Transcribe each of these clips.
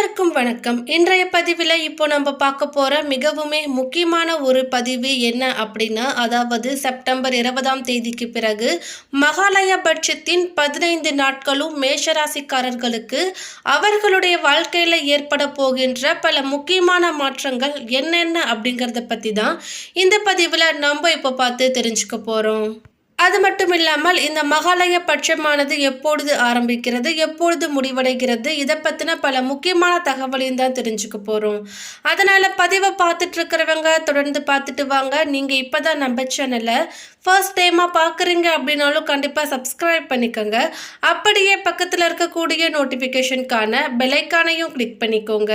அனைவருக்கும் வணக்கம். இன்றைய பதிவில் இப்போ நம்ம பார்க்க போகிற மிகவுமே முக்கியமான ஒரு பதிவு என்ன அப்படின்னா அதாவது செப்டம்பர் இருபதாம் தேதிக்கு பிறகு மகாலய பட்சத்தின் பதினைந்து நாட்களும் மேஷராசிக்காரர்களுக்கு அவர்களுடைய வாழ்க்கையில் ஏற்பட போகின்ற பல முக்கியமான மாற்றங்கள் என்னென்ன அப்படிங்கிறத பற்றி தான் இந்த பதிவில் நம்ம இப்போ பார்த்து தெரிஞ்சுக்க போகிறோம் அது மட்டும் இல்லாமல் இந்த மகாலய பட்சமானது எப்பொழுது ஆரம்பிக்கிறது எப்பொழுது முடிவடைகிறது இதை பற்றின பல முக்கியமான தகவலையும் தான் தெரிஞ்சுக்க போகிறோம் அதனால் பதிவை பார்த்துட்டு இருக்கிறவங்க தொடர்ந்து பார்த்துட்டு வாங்க. நீங்கள் இப்போ தான் நம்ம சேனலை ஃபர்ஸ்ட் டைமாக பார்க்குறீங்க அப்படின்னாலும் கண்டிப்பாக சப்ஸ்கிரைப் பண்ணிக்கோங்க. அப்படியே பக்கத்தில் இருக்கக்கூடிய நோட்டிஃபிகேஷனுக்கான பெலைக்கானையும் கிளிக் பண்ணிக்கோங்க.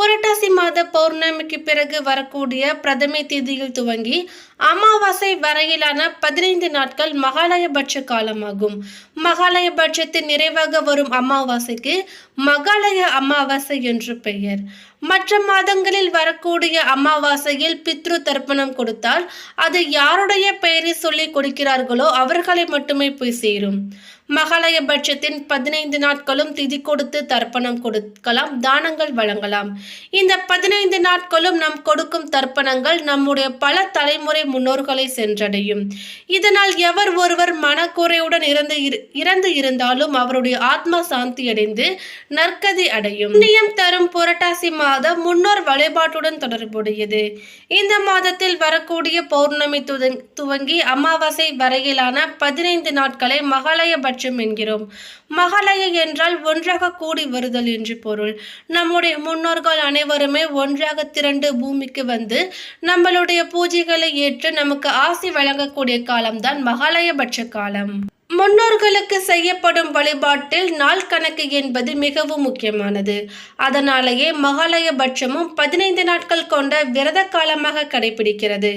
புரட்டாசி மாத பௌர்ணமிக்கு பிறகு வரக்கூடிய பிரதமை தேதியில் துவங்கி அமாவாசை வரையிலான பதினைந்து நாட்கள் மகாலயபட்ச காலமாகும். மகாலயபட்சத்தின் நிறைவாக வரும் அமாவாசைக்கு மகாலய அமாவாசை என்று பெயர். மற்ற மாதங்களில் வரக்கூடிய அமாவாசையில் பித்ரு தர்ப்பணம் கொடுத்தால் அது யாருடைய பெயரை சொல்லி கொடுக்கிறார்களோ அவர்களை மட்டுமே போய் சேரும். மகாலய பட்சத்தின் பதினைந்து நாட்களும் திதி கொடுத்து தர்ப்பணம் கொடுக்கலாம் தானங்கள் வழங்கலாம். இந்த பதினைந்து நாட்களும் நாம் கொடுக்கும் தர்ப்பணங்கள் நம்முடைய பல தலைமுறை முன்னோர்களை சென்றடையும். இதனால் எவர் ஒருவர் மனக்குறையுடன் இறந்து இரு- இறந்து இருந்தாலும் அவருடைய ஆத்மா சாந்தி அடைந்து நற்கதி அடையும். புண்ணியம் தரும் புரட்டாசி மாதம் முன்னோர் வழிபாட்டுடன் தொடர்புடையது. இந்த மாதத்தில் வரக்கூடிய பௌர்ணமி துவங்- துவங்கி அமாவாசை வரையிலான பதினைந்து நாட்களை மகாலயபட்ச பட்சம் என்கிறோம். மகாலய என்றால் ஒன்றாக கூடி வருதல் என்று பொருள். நம்முடைய முன்னோர்கள் அனைவருமே ஒன்றாக திரண்டு பூமிக்கு வந்து நம்மளுடைய பூஜைகளை ஏற்று நமக்கு ஆசி வழங்கக்கூடிய காலம்தான் மகாலயபட்ச காலம். முன்னோர்களுக்கு செய்யப்படும் வழிபாட்டில் நாள் கணக்கு என்பது மிகவும் முக்கியமானது. அதனாலேயே மகாலயபட்சமும் பதினைந்து நாட்கள் கொண்ட விரத காலமாக கடைபிடிக்கிறது.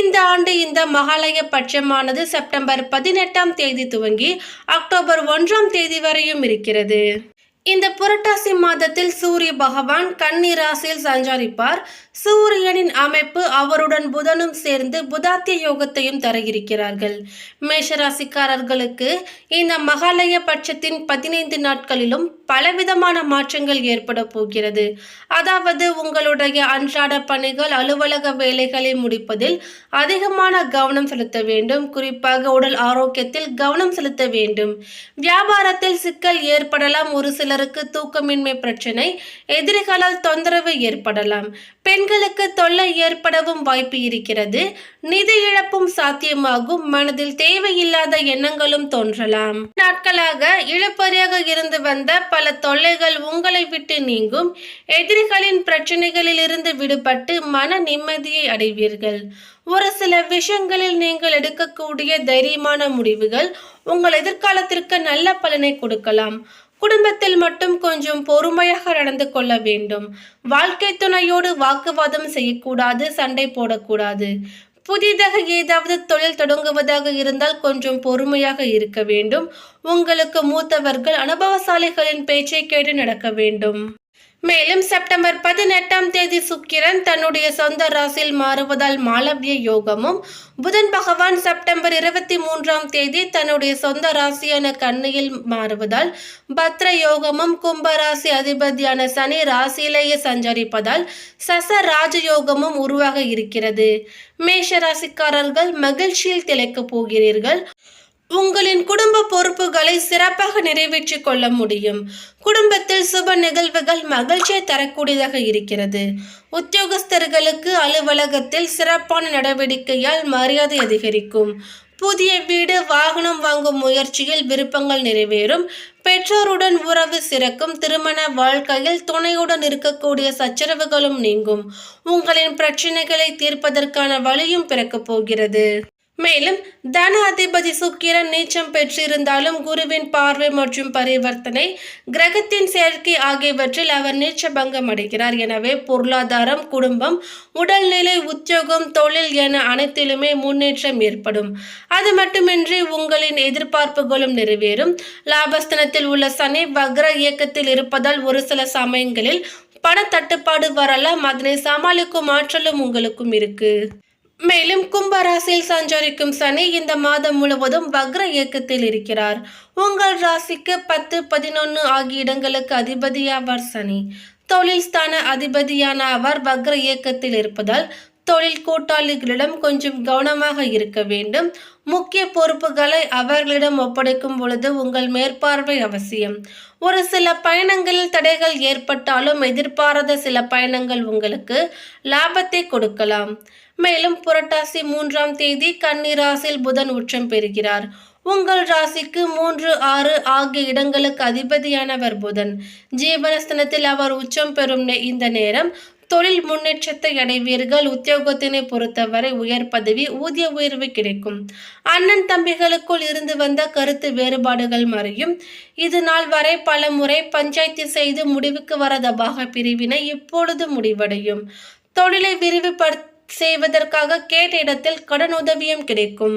இந்த ஆண்டு இந்த மகாலய பட்சமானது செப்டம்பர் பதினெட்டாம் தேதி துவங்கி அக்டோபர் ஒன்றாம் தேதி வரையும் இருக்கிறது. இந்த புரட்டாசி மாதத்தில் சூரிய பகவான் கன்னி ராசியில் சஞ்சரிப்பார். சூரியனின் அமைப்பு அவருடன் புதனும் சேர்ந்து புதாத்திய யோகத்தையும் தர இருக்கிறார்கள் மேஷராசிக்காரர்களுக்கு இந்த மகாலய பட்சத்தின் பதினைந்து நாட்களிலும் பலவிதமான மாற்றங்கள் ஏற்பட போகிறது. அதாவது உங்களுடைய அன்றாட பணிகள் அலுவலக வேலைகளை முடிப்பதில் அதிகமான கவனம் செலுத்த வேண்டும். குறிப்பாக உடல் ஆரோக்கியத்தில் கவனம் செலுத்த வேண்டும். வியாபாரத்தில் சிக்கல் ஏற்படலாம். ஒரு சிலருக்கு தூக்கமின்மை பிரச்சனை எதிரிகளால் தொந்தரவு ஏற்படலாம். பெண் பெண்களுக்கு தொல்லை ஏற்படவும் வாய்ப்பு இருக்கிறது. நிதி இழப்பும் சாத்தியமாகும். மனதில் தேவையில்லாத எண்ணங்களும் தோன்றலாம். நாட்களாக இழுப்பறியாக இருந்து வந்த பல தொல்லைகள் உங்களை விட்டு நீங்கும். எதிரிகளின் பிரச்சனைகளில் இருந்து விடுபட்டு மன நிம்மதியை அடைவீர்கள். ஒரு சில விஷயங்களில் நீங்கள் எடுக்கக்கூடிய தைரியமான முடிவுகள் உங்கள் எதிர்காலத்திற்கு நல்ல பலனை கொடுக்கலாம். குடும்பத்தில் மட்டும் கொஞ்சம் பொறுமையாக நடந்து கொள்ள வேண்டும். வாழ்க்கை துணையோடு வாக்குவாதம் செய்யக்கூடாது சண்டை போடக்கூடாது. புதிதாக ஏதாவது தொழில் தொடங்குவதாக இருந்தால் கொஞ்சம் பொறுமையாக இருக்க வேண்டும். உங்களுக்கு மூத்தவர்கள் அனுபவசாலிகளின் பேச்சை கேட்டு நடக்க வேண்டும். மேலும் செப்டம்பர் பதினெட்டாம் தேதி சுக்கிரன் தன்னுடைய சொந்த ராசியில் மாறுவதால் மாலவிய யோகமும் புதன் பகவான் செப்டம்பர் இருபத்தி மூன்றாம் தேதி தன்னுடைய சொந்த ராசியான கண்ணியில் மாறுவதால் பத்ர யோகமும் கும்பராசி அதிபதியான சனி ராசியிலேயே சஞ்சரிப்பதால் சச ராஜயோகமும் உருவாக இருக்கிறது. மேஷ ராசிக்காரர்கள் மகிழ்ச்சியில் திளைக்கப் போகிறீர்கள். உங்களின் குடும்ப பொறுப்புகளை சிறப்பாக நிறைவேற்றிக் கொள்ள முடியும். குடும்பத்தில் சுப நிகழ்வுகள் மகிழ்ச்சியை தரக்கூடியதாக இருக்கிறது. உத்தியோகஸ்தர்களுக்கு அலுவலகத்தில் சிறப்பான நடவடிக்கையால் மரியாதை அதிகரிக்கும். புதிய வீடு வாகனம் வாங்கும் முயற்சியில் விருப்பங்கள் நிறைவேறும். பெற்றோருடன் உறவு சிறக்கும். திருமண வாழ்க்கையில் துணையுடன் இருக்கக்கூடிய சச்சரவுகளும் நீங்கும். உங்களின் பிரச்சனைகளை தீர்ப்பதற்கான வழியும் பிறக்கப் போகிறது. மேலும் தன அதிபதி சுக்கிரன் நீச்சம் பெற்றிருந்தாலும் குருவின் பார்வை மற்றும் பரிவர்த்தனை கிரகத்தின் சேர்க்கை ஆகியவற்றில் அவர் நீச்சபங்கம் அடைகிறார். எனவே பொருளாதாரம் குடும்பம் உடல்நிலை உத்தியோகம் தொழில் என அனைத்திலுமே முன்னேற்றம் ஏற்படும். அது மட்டுமின்றி உங்களின் எதிர்பார்ப்புகளும் நிறைவேறும். லாபஸ்தனத்தில் உள்ள சனி வக்ர இயக்கத்தில் இருப்பதால் ஒரு சில சமயங்களில் பண தட்டுப்பாடு வரலாம். அதனை சமாளிக்கும் ஆற்றலும் உங்களுக்கும் இருக்கு. மேலும் கும்பராசியில் சஞ்சரிக்கும் சனி இந்த மாதம் முழுவதும் வக்ர இயக்கத்தில் இருக்கிறார். உங்கள் ராசிக்கு பத்து பதினொன்று ஆகிய இடங்களுக்கு அதிபதியாவார் சனி. தொழில் ஸ்தான அதிபதியான அவர் வக்ர இயக்கத்தில் இருப்பதால் தொழில் கூட்டாளிகளிடம் கொஞ்சம் கவனமாக இருக்க வேண்டும். முக்கிய பொறுப்புகளை அவர்களிடம் ஒப்படைக்கும் பொழுது உங்கள் மேற்பார்வை அவசியம். ஒரு சில பயணங்களில் தடைகள் ஏற்பட்டாலும் எதிர்பாராத சில பயணங்கள் உங்களுக்கு லாபத்தை கொடுக்கலாம். மேலும் புரட்டாசி மூன்றாம் தேதி கன்னிராசியில் புதன் உச்சம் பெறுகிறார். உங்கள் ராசிக்கு மூன்று ஆறு ஆகிய இடங்களுக்கு அதிபதியானவர் புதன். ஜீவனஸ்தனத்தில் அவர் உச்சம் பெறும் இந்த நேரம் தொழில் முன்னேற்றத்தை அடைவீர்கள். உத்தியோகத்தினை பொறுத்தவரை உயர் பதவி ஊதிய உயர்வு கிடைக்கும். அண்ணன் தம்பிகளுக்குள் இருந்து வந்த கருத்து வேறுபாடுகள் மறையும். இது நாள் வரை பல முறை பஞ்சாயத்து செய்து முடிவுக்கு வரதபாக பிரிவினை இப்பொழுது முடிவடையும். தொழிலை விரிவுபடுத்த செய்வதற்காக கேட்ட இடத்தில் கடன் உதவியும் கிடைக்கும்.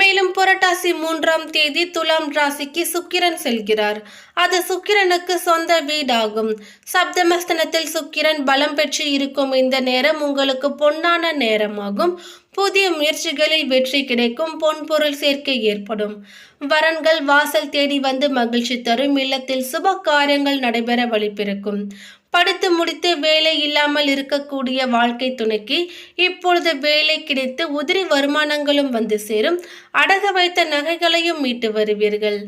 மேலும் புரட்டாசி மூன்றாம் தேதி துலாம் ராசிக்கு சுக்கிரன் செல்கிறார். அது சுக்கிரனுக்கு சொந்த வீடாகும். சப்தமஸ்தனத்தில் சுக்கிரன் பலம் பெற்று இருக்கும் இந்த நேரம் உங்களுக்கு பொன்னான நேரமாகும். புதிய முயற்சிகளில் வெற்றி கிடைக்கும் பொன்பொருள் சேர்க்கை ஏற்படும். வரன்கள் வாசல் தேடி வந்து மகிழ்ச்சி தரும் இல்லத்தில் சுப காரியங்கள் நடைபெற வழிபிறக்கும் படித்து முடித்து வேலை இல்லாமல் இருக்கக்கூடிய வாழ்க்கை துணைக்கு இப்பொழுது வேலை கிடைத்து உதிரி வருமானங்களும் வந்து சேரும். அடக வைத்த நகைகளையும் மீட்டு வருவீர்கள்.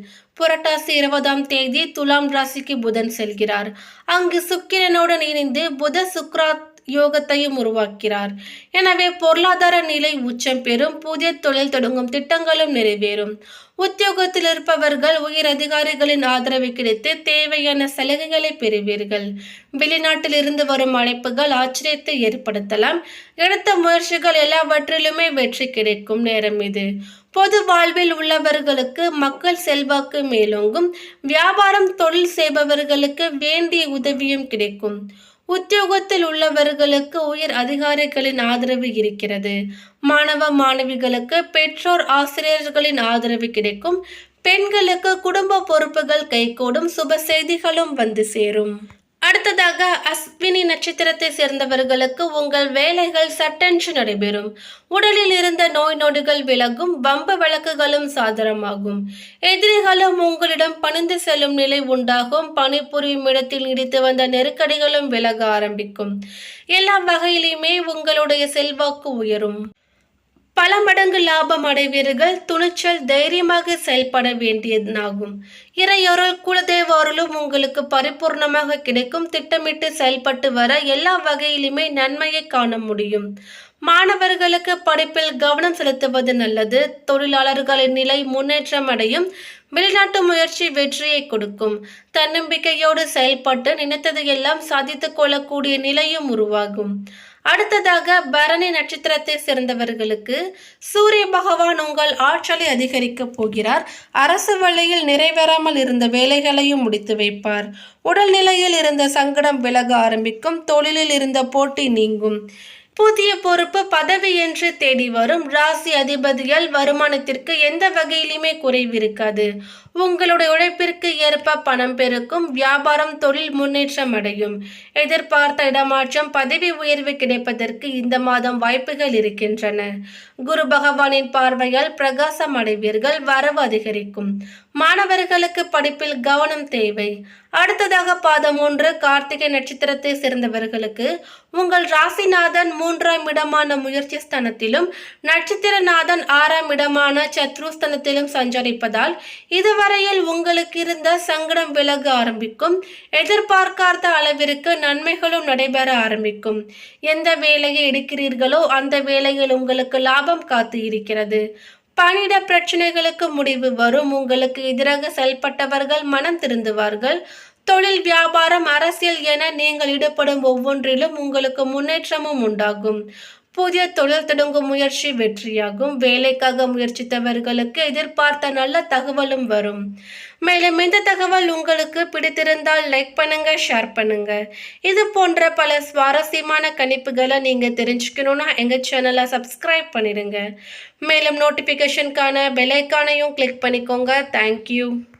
புரட்டாசி இருபதாம் தேதி துலாம் ராசிக்கு புதன் செல்கிறார். அங்கு சுக்கிரனுடன் இணைந்து புத சுக்ராத் யோகத்தையும் உருவாக்கிறார். எனவே பொருளாதார நிலை உச்சம் பெறும் புதிய தொழில் தொடங்கும் திட்டங்களும் நிறைவேறும். உத்தியோகத்தில் இருப்பவர்கள் உயர் அதிகாரிகளின் ஆதரவு கிடைத்து தேவையான சலுகைகளை பெறுவீர்கள். வெளிநாட்டில் இருந்து வரும் அழைப்புகள் ஆச்சரியத்தை ஏற்படுத்தலாம். எடுத்த முயற்சிகள் எல்லாவற்றிலுமே வெற்றி கிடைக்கும் நேரம் இது. பொது வாழ்வில் உள்ளவர்களுக்கு மக்கள் செல்வாக்கு மேலோங்கும். வியாபாரம் தொழில் செய்பவர்களுக்கு வேண்டிய உதவியும் கிடைக்கும். உத்தியோகத்தில் உள்ளவர்களுக்கு உயர் அதிகாரிகளின் ஆதரவு இருக்கிறது. மாணவ மாணவிகளுக்கு பெற்றோர் ஆசிரியர்களின் ஆதரவு கிடைக்கும். பெண்களுக்கு குடும்ப பொறுப்புகள் கைகூடும். சுப செய்திகளும் வந்து சேரும். அடுத்ததாக அஸ்வினி நட்சத்திரத்தை சேர்ந்தவர்களுக்கு உங்கள் வேலைகள் சட்டென்று நடைபெறும். உடலில் இருந்த நோய் நொடிகள் விலகும் வம்ப வழக்குகளும் சாதனமாகும் எதிரிகளும் உங்களிடம் பணிந்து செல்லும் நிலை உண்டாகும். பணிபுரியும் இடத்தில் நீடித்து வந்த நெருக்கடிகளும் விலக ஆரம்பிக்கும். எல்லா வகையிலுமே உங்களுடைய செல்வாக்கு உயரும். பல மடங்கு லாபம் அடைவீர்கள். துணிச்சல் தைரியமாக செயல்பட வேண்டியதாகும் இறையொருள் குலதெய்வ அருளும் உங்களுக்கு பரிபூர்ணமாக கிடைக்கும். திட்டமிட்டு செயல்பட்டு வர எல்லா வகையிலுமே நன்மையை காண முடியும். மாணவர்களுக்கு படிப்பில் கவனம் செலுத்துவது நல்லது. தொழிலாளர்களின் நிலை முன்னேற்றம் அடையும். வெளிநாட்டு முயற்சி வெற்றியை கொடுக்கும். தன்னம்பிக்கையோடு செயல்பட்டு நினைத்ததையெல்லாம் சாதித்துக் கொள்ளக்கூடிய நிலையும் உருவாகும். அடுத்ததாக பரணி நட்சத்திரத்தை சேர்ந்தவர்களுக்கு சூரிய பகவான் உங்கள் ஆற்றலை அதிகரிக்கப் போகிறார். அரசு வழியில் நிறைவேறாமல் இருந்த வேலைகளையும் முடித்து வைப்பார். உடல்நிலையில் இருந்த சங்கடம் விலக ஆரம்பிக்கும். தொழிலில் இருந்த போட்டி நீங்கும். புதிய பொறுப்பு பதவி என்று தேடி வரும். ராசி அதிபதியால் வருமானத்திற்கு எந்த வகையிலுமே குறைவிருக்காது உங்களுடைய உழைப்பிற்கு ஏற்ப பணம் பெருக்கும் வியாபாரம் தொழில் முன்னேற்றம் அடையும். எதிர்பார்த்த இடமாற்றம் பதவி உயர்வு கிடைப்பதற்கு இந்த மாதம் வாய்ப்புகள் இருக்கின்றன. குரு பகவானின் பார்வையால் பிரகாசம் அடைவீர்கள் வரவு அதிகரிக்கும். மாணவர்களுக்கு படிப்பில் கவனம் தேவை. அடுத்ததாக பாதம் ஒன்று கார்த்திகை நட்சத்திரத்தை சேர்ந்தவர்களுக்கு உங்கள் ராசிநாதன் மூன்றாம் இடமான முயற்சி ஸ்தானத்திலும் நட்சத்திரநாதன் ஆறாம் இடமான சத்ருஸ்தானத்திலும் சஞ்சரிப்பதால் இதுவரையில் உங்களுக்கு இருந்த சங்கடம் விலக ஆரம்பிக்கும். எதிர்பார்க்காத அளவிற்கு நன்மைகளும் நடைபெற ஆரம்பிக்கும். எந்த வேலையை எடுக்கிறீர்களோ அந்த வேலையில் உங்களுக்கு லாபம் காத்து இருக்கிறது. பணியிட பிரச்சனைகளுக்கு முடிவு வரும். உங்களுக்கு எதிராக செயல்பட்டவர்கள் மனம் திருந்துவார்கள். தொழில் வியாபாரம் அரசியல் என நீங்கள் ஈடுபடும் ஒவ்வொன்றிலும் உங்களுக்கு முன்னேற்றமும் உண்டாகும். புதிய தொழில் தொடங்கும் முயற்சி வெற்றியாகும். வேலைக்காக முயற்சித்தவர்களுக்கு எதிர்பார்த்த நல்ல தகவலும் வரும். மேலும் இந்த தகவல் உங்களுக்கு பிடித்திருந்தால் லைக் பண்ணுங்க ஷேர் பண்ணுங்க. இது போன்ற பல சுவாரஸ்யமான கணிப்புகளை நீங்க தெரிஞ்சுக்கணும்னா எங்க சேனலை சப்ஸ்கிரைப் பண்ணிடுங்க. மேலும் நோட்டிஃபிகேஷனுக்கான பெலைக்கானையும் கிளிக் பண்ணிக்கோங்க. தேங்க்யூ